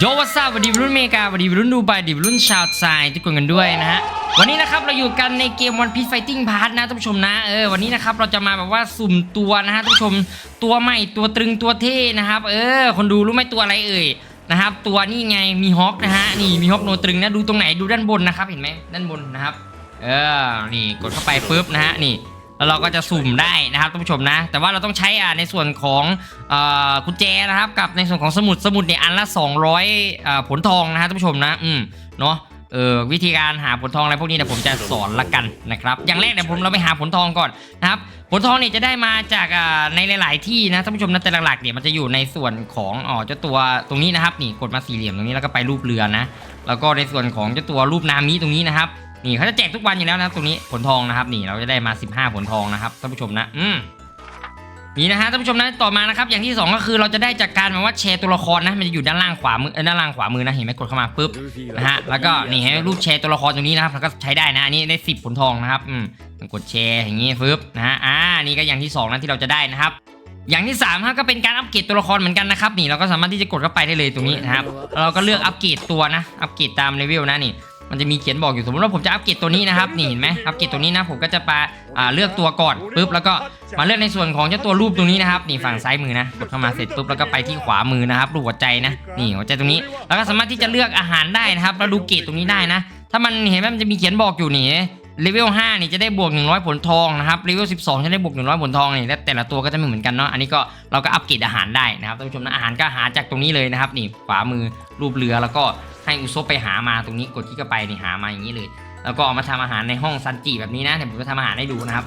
โยวัสดีวันดีรุ่นเมกาวันดีรุ่นดูไบดีวัยรุ่นชาวไซทุกคนกันด้วยนะฮะวันนี้นะครับเราอยู่กันในเกม One Piece Fighting Pass นะท่านผู้ชมนะเออวันนี้นะครับเราจะมาแบบว่าสุ่มตัวนะฮะท่านผู้ชมตัวใหม่ตัวตรึงตัวเท่นะครับ เออ คนดูรู้ไหมตัวอะไรเอ่ยนะครับ ตัวนี่ไงมีฮอคนะฮะนี่มีฮอคโนตรึงนะดูตรงไหนดูด้านบนนะครับเห็นไหมด้านบนนะครับ เออนี่กดเข้าไปปุ๊บนะฮะนี่ แล้วเราก็จะสุ่มได้นะครับท่านผู้ชมนะ แต่ว่าเราต้องใช้อ่าในส่วนของกุญแจนะครับกับในส่วนของสมุดสมุดเนี่ยอันละ 200อ่าผลทองนะฮะท่านผู้ชมนะอืมเนาะเออวิธีการหาผลทองอะไรพวกนี้เดี๋ยวผมจะสอนละกันนะครับอย่างแรกเดี๋ยวผมเราไปหาผลทองก่อนนะครับผลทองเนี่ยจะได้มาจากในหลาย ๆ ที่นะท่านผู้ชมนะแต่หลักๆเนี่ยมันจะอยู่ในส่วนของอ๋อเจ้าตัวตรงนี้นะครับนี่กดมาสี่เหลี่ยมตรงนี้แล้วก็ไปรูปเรือนะแล้วก็ในส่วนของเจ้าตัวรูปนามิตรงนี้นะครับ นี่เขาจะแจกทุกวันอยู่แล้วนะครับตรงนี้ผลทองนะครับ นี่เราจะได้มา 15 ผลทองนะครับท่านผู้ชมนะ อืมนี่นะฮะท่านผู้ชมนะต่อมานะครับอย่างที่สองก็คือเราจะได้จากการแบบว่าแชร์ตัวละครนะมันจะอยู่ด้านล่างขวามือเอ้ยด้านล่างขวามือนะเห็นไหมกดเข้ามาปุ๊บนะฮะแล้วก็นี่ให้รูปแชร์ตัวละครตรงนี้นะครับแล้วก็ใช้ได้นะอันนี้ได้ 10 ผลทองนะครับอืมกดแชร์อย่างนี้ปุ๊บนะฮะอ่านี่ก็อย่างที่สองนะที่เราจะได้นะครับอย่างที่3ครับก็เป็นการอัปเกรดตัวละครเหมือนกันนะครับนี่เราก็สามารถที่จะกดเข้าไปได้เลยตรงนี้นะครับแล้วเราก็เลือกอัปเกรดตัวนะอัปเกรดตามเลเวลนะนี่ มันจะมีเขียนบอกอยู่สมมติว่าผมจะอัปเกรดตัวนี้นะครับนี่เห็นไหมอัปเกรดตัวนี้นะผมก็จะไปเลือกตัวก่อนปุ๊บแล้วก็มาเลือกในส่วนของเจ้าตัวรูปตรงนี้นะครับนี่ฝั่งซ้ายมือนะกดเข้ามาเสร็จปุ๊บแล้วก็ไปที่ขวามือนะครับรูปหัวใจนะนี่หัวใจตรงนี้แล้วก็สามารถที่จะเลือกอาหารได้นะครับแล้วดูเกรดตรงนี้ได้นะ ถ้ามันเห็นไหมมันจะมีเขียนบอกอยู่นี่เลเวล5นี่จะได้บวก 100 ผลทองนะครับเลเวล12 จะได้บวก 100 ผลทองนี่และแต่ละตัวก็จะไม่เหมือนกันเนาะอันนี้ก็เราก็อัปเกรดอาหารได้นะครับท่านผู้ชมนะอาหารก็หาจากตรงนี้เลยนะครับนี่ขวามือรูปเรือแล้วก็ ให้อุซบไปหามาตรงนี้กดที่เข้าไปนี่หามาอย่างนี้เลย แล้วก็เอามาทำอาหารในห้องซันจิแบบนี้นะเดี๋ยวผมจะทำอาหารให้ดูนะครับ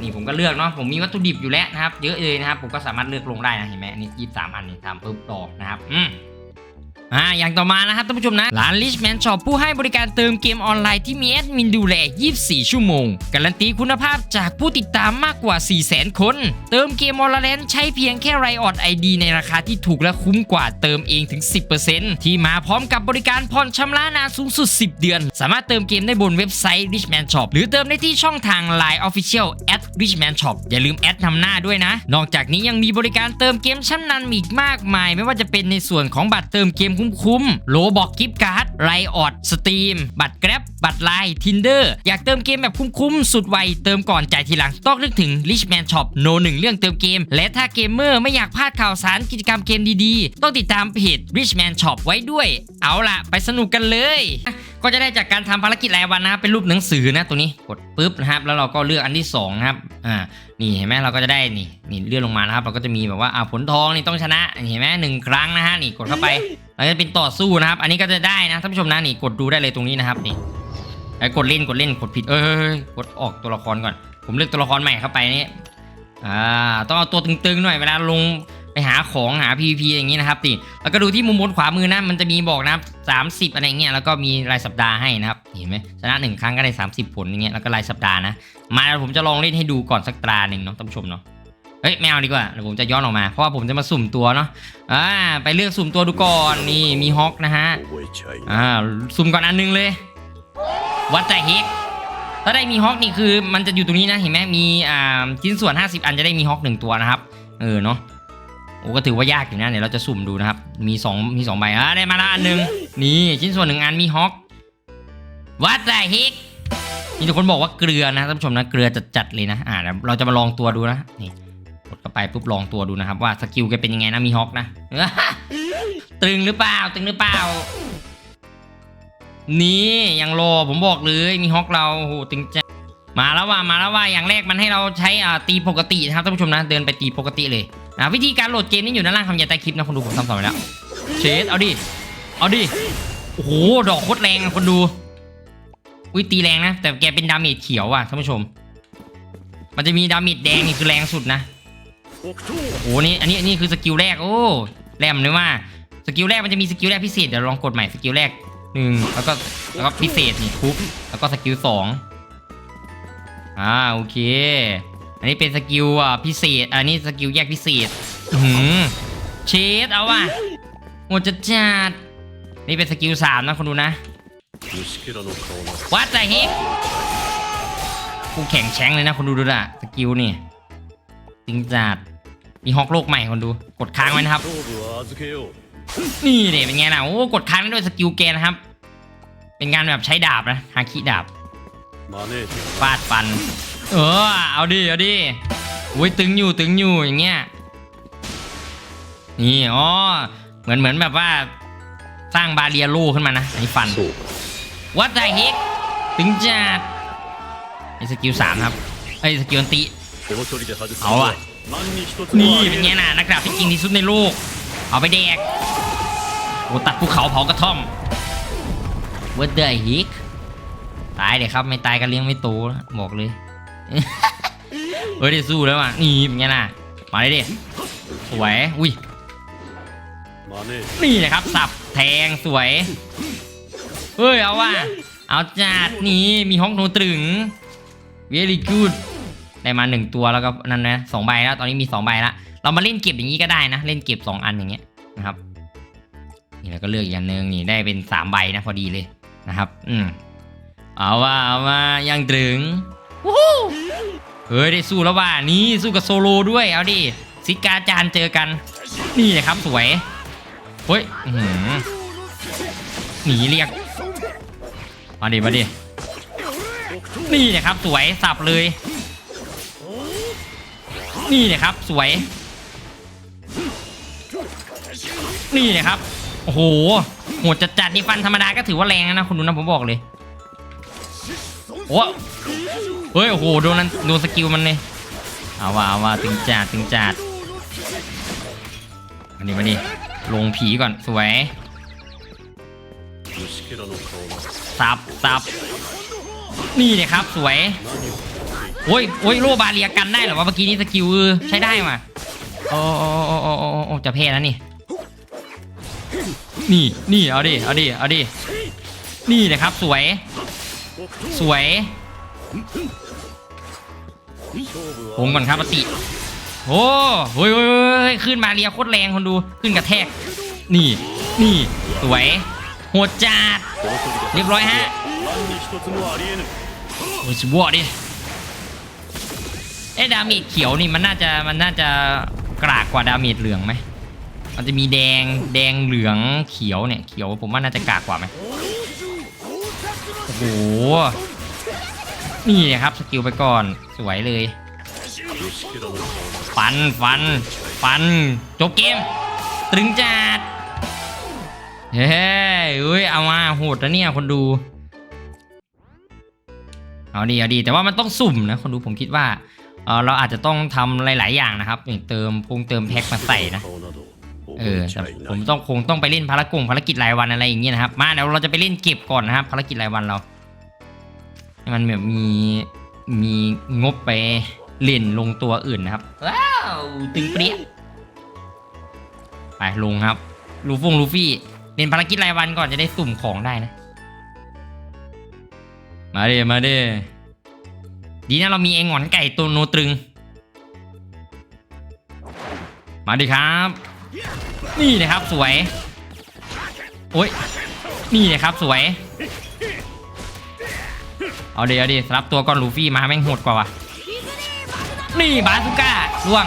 นี่ผมก็เลือกเนาะผมมีวัตถุดิบอยู่แล้วนะครับ เยอะเลยนะครับ ผมก็สามารถเลือกลงได้นะเห็นไหมอันนี่ยี่สามอันนี่ทำปุ๊บต่อนะครับอืม อ่าอย่างต่อมานะครับท่านผู้ชมนะร้าน Richman Shop ผู้ให้บริการเติมเกมออนไลน์ที่มีแอดมินดูแล 24 ชั่วโมง การันตีคุณภาพจากผู้ติดตามมากกว่า 400,000 คน เติมเกมออนไลน์ใช้เพียงแค่ไรออดไอดีในราคาที่ถูกและคุ้มกว่าเติมเองถึง 10%ที่มาพร้อมกับบริการผ่อนชำระนานสูงสุด 10 เดือน สามารถเติมเกมได้บนเว็บไซต์ Richman Shop หรือเติมได้ที่ช่องทาง Line Official at Richman Shop อย่าลืมแอดนำหน้าด้วยนะ นอกจากนี้ยังมีบริการเติมเกมชั้นนำอีกมากมาย ไม่ว่าจะเป็นในส่วนของบัตรเติมเกมคุ้มๆโลบอกกิฟต์การ์ดไรออดสตรีม บัตรแกร็บบัตรไลน์ทินเดอร์อยากเติมเกมแบบคุ้มๆ สุดไว เติมก่อนจ่ายทีหลัง ต้องนึกถึง Richman Shop โนหนึ่งเรื่องเติมเกม และถ้าเกมเมอร์ไม่อยากพลาดข่าวสารกิจกรรมเกมดีๆ ต้องติดตามเพจ Richman Shop ไว้ด้วย เอาล่ะ ไปสนุกกันเลย ก็จะได้จากการทำภารกิจรายวันนะครับเป็นรูปหนังสือนะตัวนี้กดปุ๊บนะครับ แล้วเราก็เลือกอันที่สองนะครับอ่านี่เห็นไหมเราก็จะได้นี่นี่เลื่อนลงมานะครับ เราก็จะมีแบบว่าอ่าผลทองนี่ต้องชนะเห็นไหมหนึ่งครั้งนะฮะนี่กดเข้าไปเราจะเป็นต่อสู้นะครับ อันนี้ก็จะได้นะท่านผู้ชมนะนี่กดดูได้เลยตรงนี้นะครับนี่ไอ้กดเล่นกดเล่นกดผิดเอ้ยกดออกตัวละครก่อน ผมเลือกตัวละครใหม่เข้าไปนี่อ่าต้องเอาตัวตึงๆหน่อยเวลาลง ไปหาของหา PVP อย่างนี้นะครับติแล้วก็ดูที่มุมบนขวามือนะ มันจะมีบอกนะครับ30อะไรเงี้ยแล้วก็มีรายสัปดาห์ให้นะครับเห็นไหมชนะหนึ่งครั้งก็ได้ 30 ผลอย่างเงี้ยแล้วก็รายสัปดาห์นะ มาผมจะลองเล่นให้ดูก่อนสักตราหนึ่งเนาะท่านผู้ชมเนาะเฮ้ยไม่เอาดีกว่าเดี๋ยวผมจะย้อนออกมา เพราะว่าผมจะมาสุ่มตัวเนาะอ่าไปเลือกสุ่มตัวดูก่อนนี่มีฮอกนะฮะอ่าสุ่มก่อนอันนึงเลยวัดใจเฮกถ้าได้มีฮอกนี่คือมันจะอยู่ตรงนี้นะเห็นไหมมีอ่าชิ้นส่วน 50 อันจะได้มีฮอกหนึ่งตัวนะครับเออเนาะ โอ้ก็ถือว่ายากอยู่นะเดี๋ยวเราจะสุ่มดูนะครับ มีสองมีสองใบอะได้มาละอันหนึ่งนี่ชิ้นส่วนหนึ่งอันมีฮอกวัดใจเฮกนี่ทุกคนบอกว่าเกลือนะท่านผู้ชมนะเกลือจัดๆเลยนะอ่าเดี๋ยวเราจะมาลองตัวดูนะนี่กดเข้าไปปุ๊บลองตัวดูนะครับ ว่าสกิลแกเป็นยังไงนะมีฮอกนะตึงหรือเปล่าตึงหรือเปล่า นี่ยังรอผมบอกเลยมีฮอกเราโอ้โหตึงจังมาแล้วว่ามาแล้วว่าอย่างแรกมันให้เราใช้อ่าตีปกตินะครับท่านผู้ชมนะ เดินไปตีปกติเลย อ่าวิธีการโหลดเกมนี้อยู่ด้านล่างคำยาใต้คลิปนะคนดูผมทำสอนไปแล้วเชดเอาดิเอาดิโอ้โหดอกโคตรแรงคนดูอุ้ยตีแรงนะ แต่แกเป็นดาเมจเขียวอะท่านผู้ชม มันจะมีดาเมจแดงนี่คือแรงสุดนะโอ้โหนี่อันนี้อันนี้คือสกิลแรกโอ้แรมเลยว่าสกิลแรกมันจะมีสกิลแรกพิเศษเดี๋ยวลองกดใหม่สกิลแรกหนึ่งแล้วก็แล้วก็พิเศษนี่ทุบแล้วก็สกิลสองอ่าโอเค อันนี้เป็นสกิลอะพิเศษ อันนี้สกิลแยกพิเศษหืมเชดเอาว่ะหมดจะจัดนี่เป็นสกิลสามนะคนดูนะวัดใจเฮิกกูแข่งแช้งเลยนะคนดูดูละสกิลนี่จริงจัดมีฮอกโลกใหม่คนดู กดค้างไว้นะครับ นี่เนี่ยเป็นไงนะโอ้กดค้างด้วยสกิลแกนะครับ เป็นการแบบใช้ดาบนะฮาคิดาบฟาดฟัน เออเอาดิเอาดิโอ้ยตึงอยู่ตึงอยู่อย่างเงี้ยนี่อ๋อเหมือนเหมือนแบบว่าสร้างบาเรียลูขึ้นมานะไอ้ฟันวัดไดฮิกตึงจัดไอ้สกิลสามครับไอ้สกิลตีเอาอะนี่เป็นไงน่ะนักดาบที่จริงที่สุดในโลกเอาไปแดกโอตัดภูเขาเผากระท่อมวัดไดฮิกตายเดี๋ยวครับไม่ตายก็เลี้ยงไม่โตบอกเลย เฮ้ยเด้สู้แล้วว่ะนี่เป็นไงล่ะมาเลยดิสวยอุ้ยมานี่นี่ะครับสับแทงสวยเฮ้ยเอาว่ะเอาจัดนี่มีห้องโนตรึงเวลี่กูดได้มาหนึ่งตัวแล้วก็นั่นนะสองใบแล้วตอนนี้มีสองใบละเรามาเล่นเก็บอย่างนี้ก็ได้นะ เล่นเก็บสองอันอย่างเงี้ยนะครับนี่แล้วก็เลือกอีกอันนึงนี่ได้เป็นสามใบนะพอดีเลยนะครับ อืมเอาว่าเอาว่ายังตรึง วู้ฮู้เฮ้ยได้สู้แล้วว่านี่สู้กับโซโลด้วยเอาดิซิกาจานเจอกัน นี่นะครับสวยเฮ้ยหือหนีเรียกมาดิมาดินี่นะครับสวยสับเลย นี่นะครับสวย นี่นะครับโอ้โหโหดจัดจัดนี่ฟันธรรมดาก็ถือว่าแรงนะคุณดูนะผมบอกเลยโอ้ เฮ้ยโอ้โหดูนั้นดูสกิลมันเลยเอาว่าเอาว่าตึงจัดตึงจัดมาดิมาดิลงผีก่อนสวยซับซับนี่เลยครับสวยโอ้ยโอ้ยโลบาเรียกันได้เหรอวะเมื่อกี้นี้สกิลใช้ได้มาโอ้โอ้โอ้โอ้โอ้จะเพลนะนี่นี่นี่เอาดิเอาดิเอาดินี่เลยครับสวย สวย วงก่อนครับปฏิโอ้โหยขึ้นมาเรียโคตรแรงคนดูขึ้นกระแทก นี่ นี่ สวยโหดจัดเรียบร้อยฮะโอ้ยบวดิเอะดามิเขียวนี่มันน่าจะมันน่าจะกรากกว่าดาเมิเหลืองไหมมันจะมีแดงแดงเหลืองเขียวเนี่ยเขียวผมว่าน่าจะกากกว่าไหมโอ้โนี่ครับสกิลไปก่อนสวยเลย ฟันฟัน ฟัน จบเกมตึงจัดเฮ้ยอ้ยเอามาโหดนะเนี่ยคนดู เอาดีเอาดีแต่ว่ามันต้องสุ่มนะคนดูผมคิดว่าเอเราอาจจะต้องทำหลาย ๆ อย่างนะครับอย่าเติมพงเติมแพ็คมาใส่นะเออผมต้องคงต้องไปเล่นภารกงภารกิจรายวันอะไรอย่างเงี้ยนะครับ มาเดี๋ยวเราจะไปเล่นเก็บก่อนนะครับภารกิจรายวันเรา มันแบบมีมีงบไปเล่นลงตัวอื่นนะครับว้าวตึงเปรี้ยไปลงครับ ลูฟงลูฟี่เล่นภารกิจรายวันก่อนจะได้สุ่มของได้นะ มาเด้มาเด้ดีนะเรามีเองหงอนไก่ตัวโนตรึง มาดิครับ นี่นะครับสวย โอ้ยนี่นะครับสวย เอาเดี๋ยวดิรับตัวก่อนลูฟี่มาแม่งโหดกว่าว่ะนี่บาสุก้าล่วง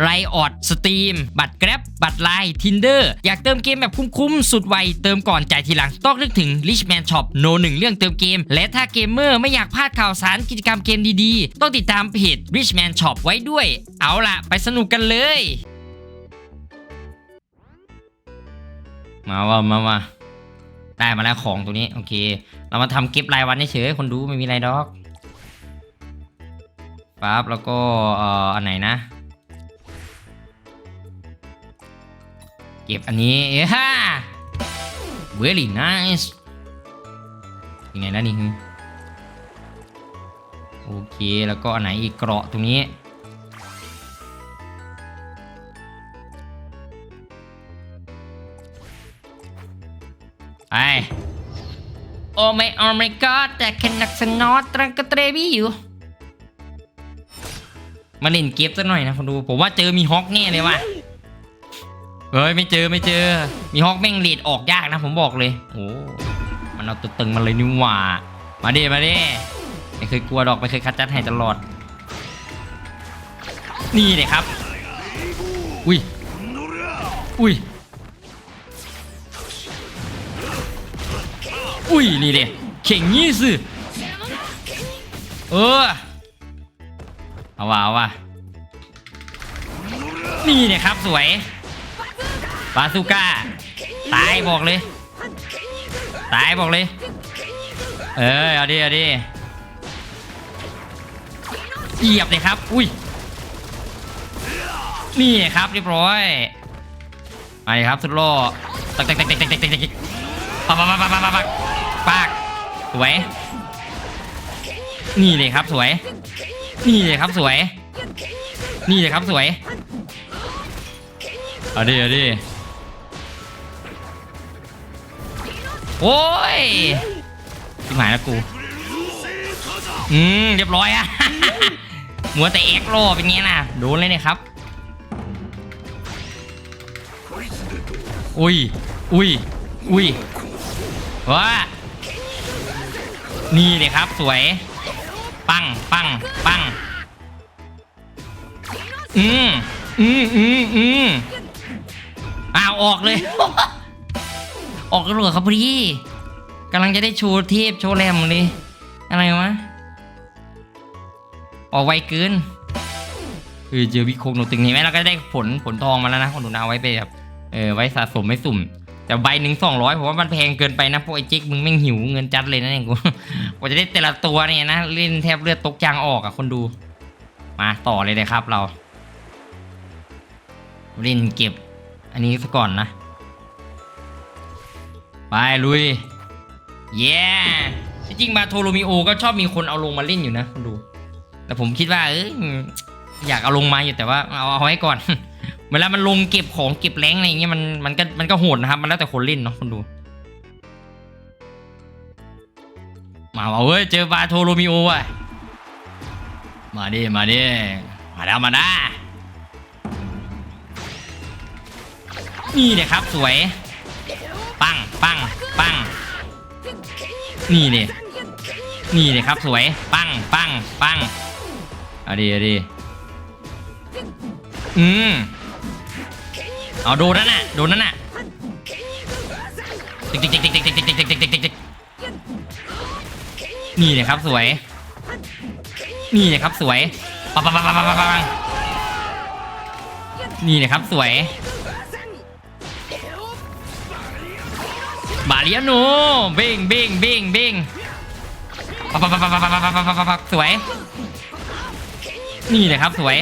ไรออดสตรีมบัตรแกร็บบัตรไลน์ทินเดอร์อยากเติมเกมแบบคุ้มๆ สุดไว เติมก่อนจ่ายทีหลัง ต้องนึกถึง Richman Shop โนหนึ่งเรื่องเติมเกม และถ้าเกมเมอร์ไม่อยากพลาดข่าวสารกิจกรรมเกมดีๆ ต้องติดตามเพจ Richman Shop ไว้ด้วย เอาล่ะ ไปสนุกกันเลย มาว่ามาว่าได้มาแล้วของตัวนี้ โอเค เรามาทำเก็บรายวันเฉยๆคนดูไม่มีอะไรดอกปั๊บแล้วก็เอ่ออันไหนนะ เก็บอันนี้ฮ่า very nice ยังไงนะนี่ฮึโอเค แล้วก็อันไหนอีกเกราะตรงนี้ไปโอ้ไม่โอ้ไม่ก็แต่แค่นักสนอตรังกระเตรบี้อยู่ มาเล่นเก็บสักหน่อยนะคนดู ผมว่าเจอมีฮอกแน่เลยว่ะ เฮ้ยไม่เจอไม่เจอ มีฮอกแม่งเลดออกยากนะผมบอกเลย โอ้มันเอาตัวตึงมาเลยนี่หว่า มาดิมาดิไม่เคยกลัวดอกไม่เคยคัดจัดให้ตลอด นี่เลยครับ อุ้ย อุ้ย อุ้ยนี่เด็เข่งยี่สิเออเอาว่ะเอาว่ะนี่เนี่ยครับสวย บาซูก้า ตายบอกเลย ตายบอกเลย เออเอาดิเอาดิเหยียบเลยครับ อุ้ย นี่ครับเรียบร้อยมาเลยครับสุดโลตักตักตักตักตักตักตักตักปักปักปักปักปักปักปักสวย นี่เลยครับสวย นี่เลยครับสวย นี่เลยครับสวยเอาดิเอาดิ โอ้ยชิบหายแล้วกู อืม เรียบร้อยอะมัวแต่เอ็กโลเป็นไงนะโดนเลยเนี่ยครับ อุ้ย อุ้ย อุ้ยว้านี่เลยครับสวย ปัง ปัง ปัง อืม อืม อืม อืมอ้าว ออกเลย ออกกันเลยครับพี่กำลังจะได้โชว์เทพโชว์แรมเลยอะไรวะออกไวเกินเออเจอวิโคกโนตึงเห็นไหมเราก็ได้ผลผลทองมาแล้วนะคนดูนะเอาไว้ไปแบบเออไว้สะสมไม่สุ่ม แต่ใบหนึ่งสองร้อยผมว่ามันแพงเกินไปนะพวกไอ้จิ๊กมึงแม่งหิวเงินจัดเลยนะเนี่ยกูกว่าจะได้แต่ละตัวเนี่ยนะเล่นแทบเลือดตกยางออกอะคนดู มาต่อเลยเลยครับเรา เล่นเก็บ อันนี้ซะก่อนนะ ไปลุยเย้ที่จริงมาโทโรมิโอก็ชอบมีคนเอาลงมาเล่นอยู่นะคนดู แต่ผมคิดว่าเอยอยากเอาลงมาอยู่แต่ว่าเอาเอาไว้ก่อน เวลามันลงเก็บของเก็บแรงอะไรอย่างเงี้ยมันมันก็มันก็โหดนะครับ มันแล้วแต่คนเล่นเนาะคนดู มาเอาเว้ยเจอบาโทโรมิโอว่ะมาดิมาดิมาแล้วมาด้นี่เลยครับสวย ปังปังปังนี่เลยนี่เลยครับสวย ปังปังปังเอาดีเอาดีอืมเอาโดนนั่นน่ะโดนนั่นน่ะติ๊กติ๊กติ๊กติ๊กติ๊กติ๊กติ๊กติ๊กติ๊กติ๊กติ๊กนี่เลยครับสวย นี่เลยครับสวยปังปังปังปังปังปังนี่เลยครับสวย มาเลียน่บิงบิงบิงบิงปัปัปัปัปัปัปัสวย นี่เลยครับสวย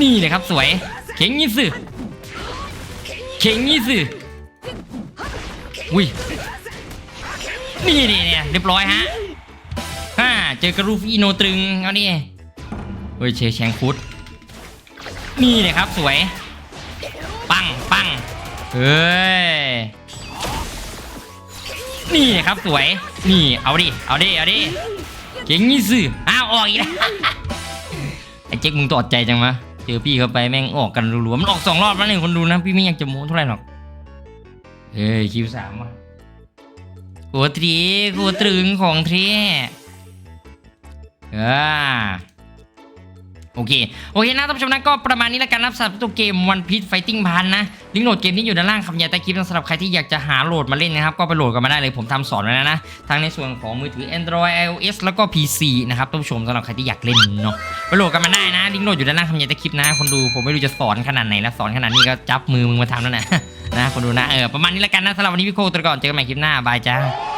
นี่เลยครับสวย เข่งยี่สิเข่งยี่สิอุ้ยนี่นี่เนี่ยเรียบร้อยฮะฮ่าเจอกระรูฟีโนตรึงเอานี่เฮ้ยเชยแชงคุดนี่เลยครับสวย ปังปังเฮ้ย นี่ครับสวย นี่เอาดิ เอาดิ เอาดิเก่งนี่สิอ้าวออกอีกแล้วไอ้เจ๊กมึงตอดใจจังวะเจอพี่เข้าไปแม่งออกกันรัวๆมันออกสองรอบแล้วเนี่ยคนดูนะพี่ไม่อยากจะโม้เท่าไหร่หรอกเฮ้ยคิวสามว่ะโคตรีโคตรึงของเทอ่า โอเค โอเคนะท่านผู้ชมนะก็ประมาณนี้แล้วกันนะสำหรับตัวเกม One Piece Fighting พันนะลิงก์โหลดเกมนี้อยู่ด้านล่างคำยาใต้คลิปสำหรับใครที่อยากจะหาโหลดมาเล่นนะครับ ก็ไปโหลดกันมาได้เลยผมทำสอนไว้แล้วนะ ทั้งในส่วนของมือถือ Android iOS แล้วก็ PC นะครับท่านผู้ชมสำหรับใครที่อยากเล่นเนาะไปโหลดกันมาได้นะลิงก์โหลดอยู่ด้านล่างคำยาใต้คลิปนะคนดูผมไม่รู้จะสอนขนาดไหนแล้วสอนขนาดนี้ก็จับมือมึงมาทำแล้วนะนะคนดูนะเออประมาณนี้แล้วกันนะสำหรับวันนี้พี่โคตรก่อนเจอกันใหม่คลิปหน้าบายจ้า